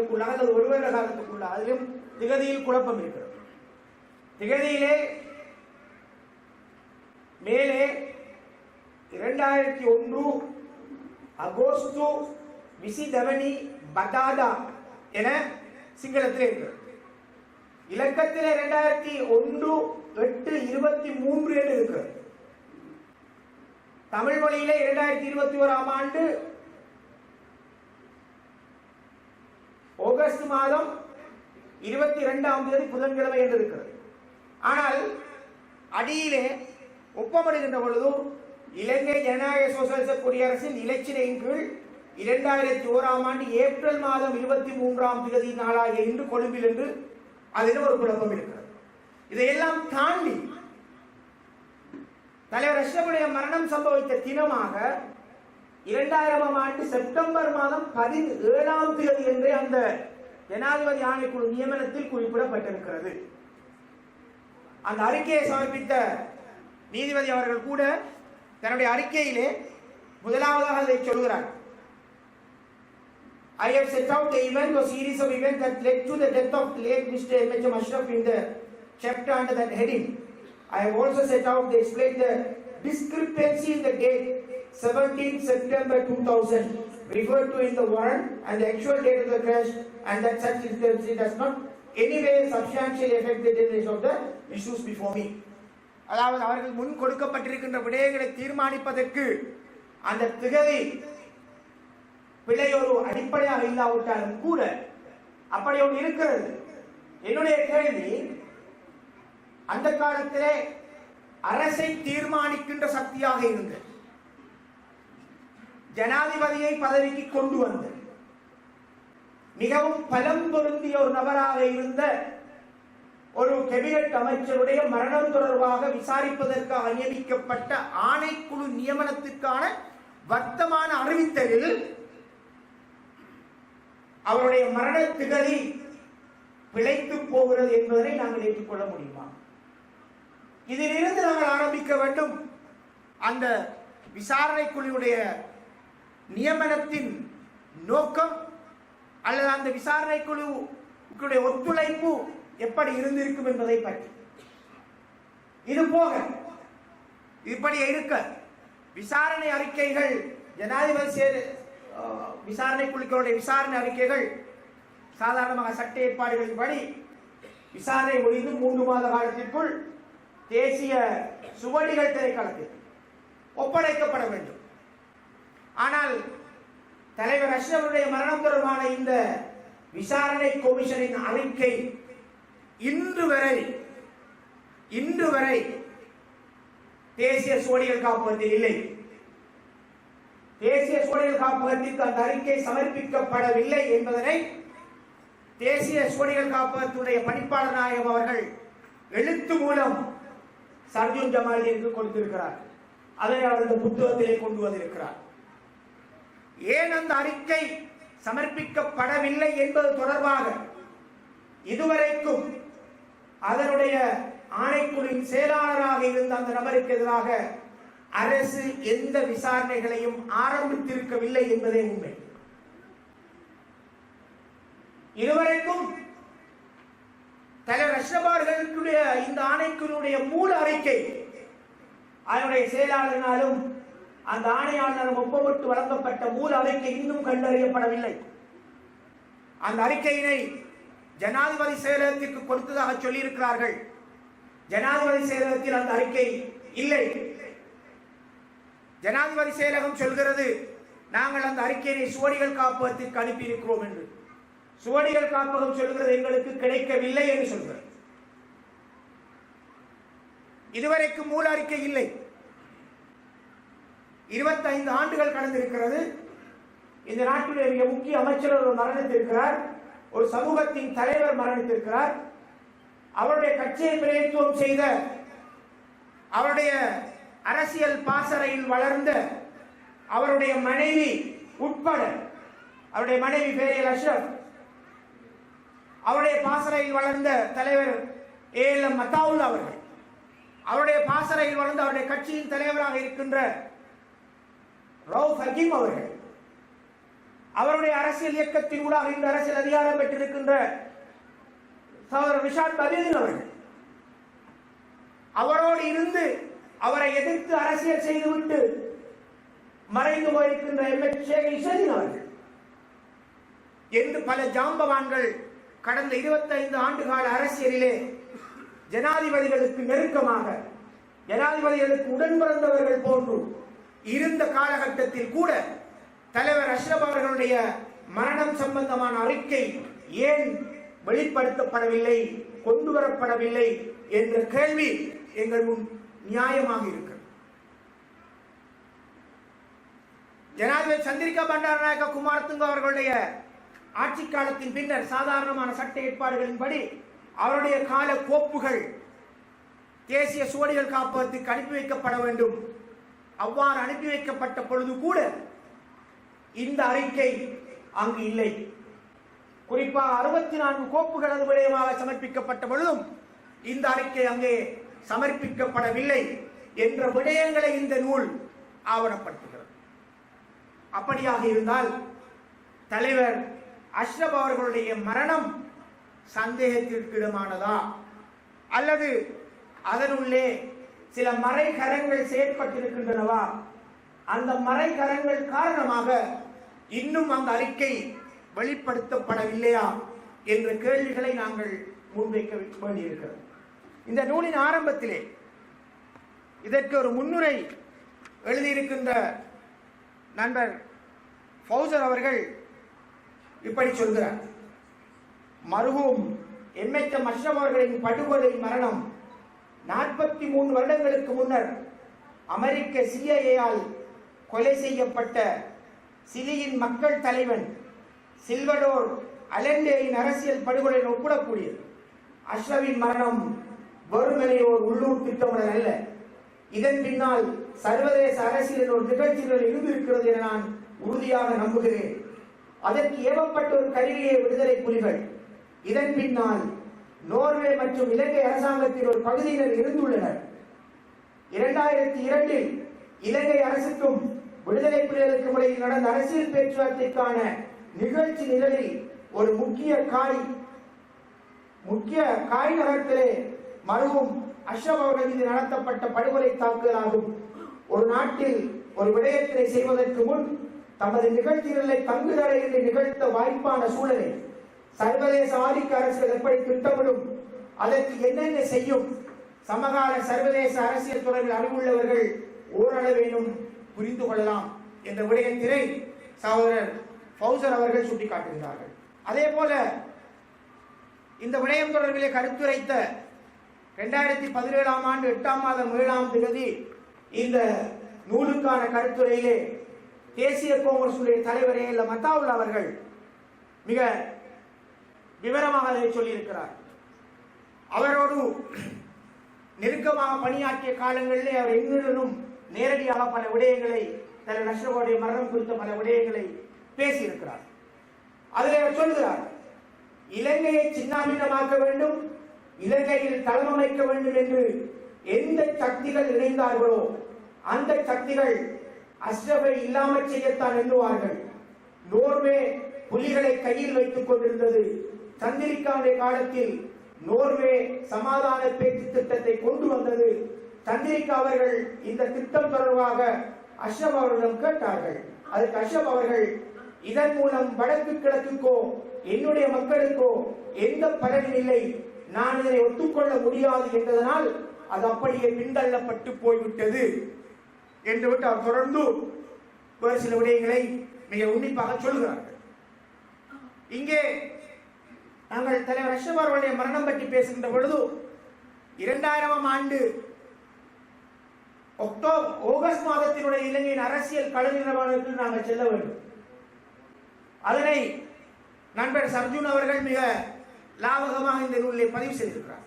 காலத்துக்குள்ளாக அல்லது ஒரு வருட காலத்துக்குள்ளாக அதிலும் திகதியில் குழப்பம் இருக்கிறது. திகதியிலே மேலே இரண்டாயிரத்தி ஒன்று அகோஸ்து விசிதவனி பதாதா என சிங்களத்தில் இருக்கிறது. இலக்கத்தில் இரண்டாயிரத்தி ஒன்று எட்டு இருபத்தி மூன்று என்று இருக்கிறது. தமிழ் மொழியிலே இரண்டாயிரத்தி இருபத்தி ஓராம் ஆண்டு ஆகஸ்ட் மாதம் இருபத்தி இரண்டாம் தேதி புதன்கிழமை என்று இருக்கிறது ஆனால் அடியிலே ஒப்பமடைகின்ற பொழுதும் இலங்கை ஜனநாயக சோசலிச குடியரசின் இலச்சினையின் கீழ் இரண்டாயிரத்தி ஓராம் ஆண்டு ஏப்ரல் மாதம் இருபத்தி மூன்றாம் தேதி நாளாகிய இன்று கொழும்பில் என்று அதில் ஒரு குழப்பம் இருக்கிறது. இதையெல்லாம் தாண்டி தலைவர் அஷ்ரஃபுடைய மரணம் சம்பவித்த தினமாக இரண்டாயிரமாம் ஆண்டு செப்டம்பர் மாதம் பதினேழாம் தேதி என்றே அந்த ஜனாதிபதி ஆணைக்குழு நியமனத்தில் குறிப்பிடப்பட்டிருக்கிறது அந்த அறிக்கையை சமர்ப்பித்த நீதிபதி அவர்கள் கூட தன்னுடைய அறிக்கையிலே முதலாவதாக அதை சொல்கிறார் I have set out the event or series of events that led to the death of late Mr. M.H.M. Ashraf in the chapter under that heading. I have also set out to explain the discrepancy in the date 17 September 2000 referred to in the warrant and the actual date of the crash and that such discrepancy does not anyway substantially affect the details of the issues before me. அதாவது அவர்கள் முன் கொடுக்கப்பட்டிருக்கின்ற விடயங்களை தீர்மானிப்பதற்கு அந்த திகதி பிழை அடிப்படையாக இல்லாவிட்டாலும் கூட அப்படி ஒன்று இருக்கிறது என்னுடைய கேள்வி அந்த காலத்திலே அரசை தீர்மானிக்கின்ற சக்தியாக இருந்தது ஜனாதிபதியை பதவிக்கு கொண்டு வந்த மிகவும் பலம் பொருந்திய ஒரு நபராக இருந்த ஒரு கெபினட் அமைச்சருடைய மரணம் தொடர்பாக விசாரிப்பதற்காக நியமிக்கப்பட்ட ஆணைக்குழு நியமனத்திற்கான வர்த்தமான அறிவித்தலில் அவருடைய மரண திகதி பிழைத்து போகிறது என்பதை நாங்கள் ஏற்றுக்கொள்ள முடியுமா? இதிலிருந்து நாங்கள் ஆரம்பிக்க வேண்டும். அந்த விசாரணை குழுவுடைய நியமனத்தின் நோக்கம் அல்லது அந்த விசாரணை குழு ஒத்துழைப்பு எப்படி இருந்திருக்கும் என்பதை பற்றி. இது போக இப்படி இருக்க விசாரணை அறிக்கைகள் ஜனாதிபதி சேர் விசாரணை குழுக்களுடைய விசாரணை அறிக்கைகள் சாதாரணமாக சட்ட ஏற்பாடுகளின்படி விசாரணை முடிந்து மூன்று மாத காலத்திற்குள் தேசிய சுவடிகள் திரைக்களத்தில் ஒப்படைக்கப்பட வேண்டும். ஆனால் தலைவர் அஷ்ரஃபுடைய மரணம் தொடர்பான இந்த விசாரணை கமிஷனின் அறிக்கை இன்று வரை இன்று வரை தேசிய சோழியல் காப்பகத்தில் இல்லை. தேசிய சோழியல் காப்பகத்திற்கு அந்த அறிக்கை சமர்ப்பிக்கப்படவில்லை என்பதனை தேசிய சோழியல் காப்பகத்துடைய பணிப்பாளர் நாயகம் அவர்கள் எழுத்து மூலம் சர்ஜுன் ஜமாலிற்கு கொடுத்திருக்கிறார். அதை அவர் இந்த புத்தகத்திலே கொண்டு வந்திருக்கிறார். ஏன் அந்த அறிக்கை சமர்ப்பிக்கப்படவில்லை என்பது தொடர்பாக இதுவரைக்கும் அதனுடைய ஆணைக்குழுவின் செயலாளராக இருந்த அந்த நபருக்கு எதிராக அரசு எந்த விசாரணைகளையும் ஆரம்பித்திருக்கவில்லை என்பதே உண்மை. இதுவரைக்கும் தலைவர் அஷ்ரபார்களுடைய இந்த ஆணைக்குழுவுடைய மூல அறிக்கை அதனுடைய செயலாளரினாலும் அந்த ஆணையாளர் ஒப்பமிட்டு வழங்கப்பட்ட மூல அறிக்கை இன்னும் கண்டறியப்படவில்லை. அந்த அறிக்கையினை ஜனாதிபதி செயலகத்திற்கு கொடுத்ததாக சொல்லியிருக்கிறார்கள். ஜனாதிபதி செயலகத்தில் அந்த அறிக்கை இல்லை. ஜனாதிபதி செயலகம் சொல்கிறது நாங்கள் அந்த அறிக்கையை சுவடிகள் காப்பகத்திற்கு அனுப்பியிருக்கிறோம் என்று. சுவடிகள் காப்பகம் சொல்கிறது எங்களுக்கு கிடைக்கவில்லை என்று சொல்கிறது. இதுவரைக்கும் மூல அறிக்கை இல்லை. இருபத்தைந்து ஆண்டுகள் கடந்திருக்கிறது. இந்த நாட்டுடைய மிக முக்கிய அமைச்சர் ஒரு மரணித்திருக்கிறார். ஒரு சமூகத்தின் தலைவர் மரணித்திருக்கிறார். அவருடைய கட்சியை பிரதித்துவம் செய்த அவருடைய அரசியல் பாசறையில் வளர்ந்த அவருடைய மனைவி உட்பட அவருடைய மனைவி பேரியல் அஷ்ரப் அவருடைய பாசறையில் வளர்ந்த தலைவர் ஏ எல் எம் மத்தாவுல் அவர்கள் அவருடைய பாசறையில் வளர்ந்த அவருடைய கட்சியின் தலைவராக இருக்கின்ற ரவுஃப் ஹக்கீம் அவர்கள். அவருடைய அரசியல் இயக்கத்தின் ஊடாக இந்த அரசியல் அதிகாரம் பெற்றிருக்கின்ற சகோதரர் விஷால் பதீன் அவர்கள். அவரோடு இருந்து அவரை எதிர்த்து அரசியல் செய்துவிட்டு மறைந்து போயிருக்கின்ற எம். எச். ஷேக் அவர்கள். என்று பல ஜாம்பவான்கள் கடந்த 25 ஆண்டுகால அரசியலிலே ஜனாதிபதிகளுக்கு நெருக்கமாக ஜனாதிபதிகளுக்கு உடன் பிறந்தவர்கள் போன்று இருந்த காலகட்டத்தில் கூட தலைவர் அஷ்ரப் அவர்களுடைய மரணம் சம்பந்தமான அறிக்கை ஏன் வெளிப்படுத்தப்படவில்லை கொண்டு வரப்படவில்லை என்ற கேள்வி எங்கள் முன் நியாயமாக இருக்கிறது. ஜனாதிபதி சந்திரிகா பண்டாரநாயக்க குமாரத்துங்க அவர்களுடைய ஆட்சி காலத்தின் பின்னர் சாதாரணமான சட்ட ஏற்பாடுகளின்படி அவருடைய கால கோப்புகள் தேசிய சுவடிகள் காப்பகத்துக்கு அனுப்பி வைக்கப்பட வேண்டும் அவ்வாறு அனுப்பி வைக்கப்பட்ட பொழுது கூட இந்த அறிக்கை அங்கு இல்லை. குறிப்பாக அறுபத்தி நான்கு கோப்புகள் அது விடயமாக சமர்ப்பிக்கப்பட்ட பொழுதும் இந்த அறிக்கை அங்கே சமர்ப்பிக்கப்படவில்லை என்ற விடயங்களை இந்த நூல் ஆவணப்படுத்துகிறது. அப்படியாக இருந்தால் தலைவர் அஷ்ரப் அவர்களுடைய மரணம் சந்தேகத்திற்கிடமானதா அல்லது அதனுள்ளே சில மறைகரங்கள் செயற்பட்டிருக்கின்றனவா? அந்த மறைகரங்கள் காரணமாக இன்னும் அந்த அறிக்கை வெளிப்படுத்தப்படவில்லையா என்ற கேள்விகளை நாங்கள் முன்வைக்க வேண்டியிருக்கிறது. இந்த நூலின் ஆரம்பத்திலே இதற்கு ஒரு முன்னுரை எழுதியிருக்கின்ற நண்பர் ஃபௌசர் அவர்கள் இப்படி சொல்கிறார். மருகும் எம்எச்எம் அஷ்ரப் அவர்களின் படுகொலை மரணம் நாற்பத்தி மூன்று வருடங்களுக்கு முன்னர் அமெரிக்க சிஐஏயால் கொலை செய்யப்பட்ட சிலியின் மக்கள் தலைவன் சில்வடோர் அலண்டேயின் அரசியல் படுகொலை ஒப்பிடக்கூடியது. அஷ்ரவின் மரணம் வெறுமனே ஒரு உள்ளூர் திட்டமுடன் அல்ல. இதன் பின்னால் சர்வதேச அரசியலில் ஒரு நிகழ்ச்சிகள் இருந்திருக்கிறது என நான் உறுதியாக நம்புகிறேன். அதற்கு ஏவப்பட்ட ஒரு கருவியை விடுதலை புலிகள். இதன் பின்னால் நோர்வே மற்றும் இலங்கை அரசாங்கத்தின் ஒரு பகுதியினர் இருந்துள்ளனர். இரண்டாயிரத்தி இரண்டில் இலங்கை அரசுக்கும் விடுதலை புலிகளுக்கும் இடையில் நடந்த அரசியல் பேச்சுவார்த்தைக்கான நிகழ்ச்சி நிலையில் ஒரு முக்கிய காய் முக்கிய காய் நகரத்திலே மருவும் அஷ்ரப் அவர்கள் மீது நடத்தப்பட்ட படுகொலை தாக்குதலாகும். ஒரு நாட்டில் ஒரு விடயத்தினை செய்வதற்கு முன் தமது நிகழ்ச்சிகளை தங்குதடையில் நிகழ்த்த வாய்ப்பான சூழலில் சர்வதேச ஆதிக்க அரசுகள் எப்படி திட்டமிடும் அதற்கு என்னென்ன செய்யும்? சமகால சர்வதேச அரசியல் துறையில் அறிவுள்ளவர்கள் ஓரளவேனும் புரிந்து கொள்ளலாம் என்ற விடயத்தினை சகோதரர் ஃபௌசர் அவர்கள் சுட்டிக்காட்டுகிறார்கள். அதே போல இந்த விடயம் தொடர்பிலே கருத்துரைத்த இரண்டாயிரத்தி பதினேழாம் ஆண்டு எட்டாம் மாதம் ஏழாம் தேதி இந்த நூலுக்கான கருத்துரையிலே தேசிய காங்கிரசுடைய தலைவரே ஏ மத்தாவுல் அவர்கள் மிக விவரமாக அதை சொல்லியிருக்கிறார். அவரோடு நெருக்கமாக பணியாற்றிய காலங்களிலே அவர் எங்களுடனும் நேரடியாக பல விடயங்களை தலைவர் நஷ்டகோடைய மரணம் குறித்த பல விடயங்களை பேசியிருக்கிறார். அதில் சொல்கிறார் இலங்கையை சின்னாபின்னமாக்க வேண்டும் இலங்கையில் தளமமைக்க வேண்டும் என்று எந்த சக்திகள் இணைந்தார்களோ அந்த சக்திகள் அஷ்ரவை இல்லாமல் செய்யத்தான் எண்ணுவார்கள். நோர்வே புலிகளை கையில் வைத்துக் கொண்டிருந்தது சந்திரிகாவுடைய காலத்தில் நோர்வே சமாதான பேச்சு திட்டத்தை கொண்டு வந்தது. தந்திரிக்கா அவர்கள் இந்த திட்டம் தொடர்பாக அஷப் அவர்களிடம் கேட்டார்கள். அதுக்கு அஷப் அவர்கள் இதன் மூலம் வடக்கு கிழக்குக்கோ என்னுடைய மக்களுக்கோ எந்த பலனும் இல்லை? நான் இதனை ஒத்துக்கொள்ள முடியாது என்றதனால் அது அப்படியே பின்தள்ளப்பட்டு போய்விட்டது. என்று விட்டு அவர் தொடர்ந்து வேறு சில விடயங்களை மிக உன்னிப்பாக சொல்கிறார்கள். இங்கே நாங்கள் தலைவர் அஷ்ரப் அவர்களுடைய மரணம் பற்றி பேசுகின்ற பொழுது இரண்டாயிரமாம் ஆண்டு அக்டோபர் ஆகஸ்ட் மாதத்தினுடைய இலங்கையின் அரசியல் கள நிலவரத்துக்கு நாங்கள் செல்ல வேண்டும். அதனை நண்பர் சர்ஜுன் அவர்கள் மிக லாபகமாக இந்த நூலிலே பதிவு செய்திருக்கிறார்.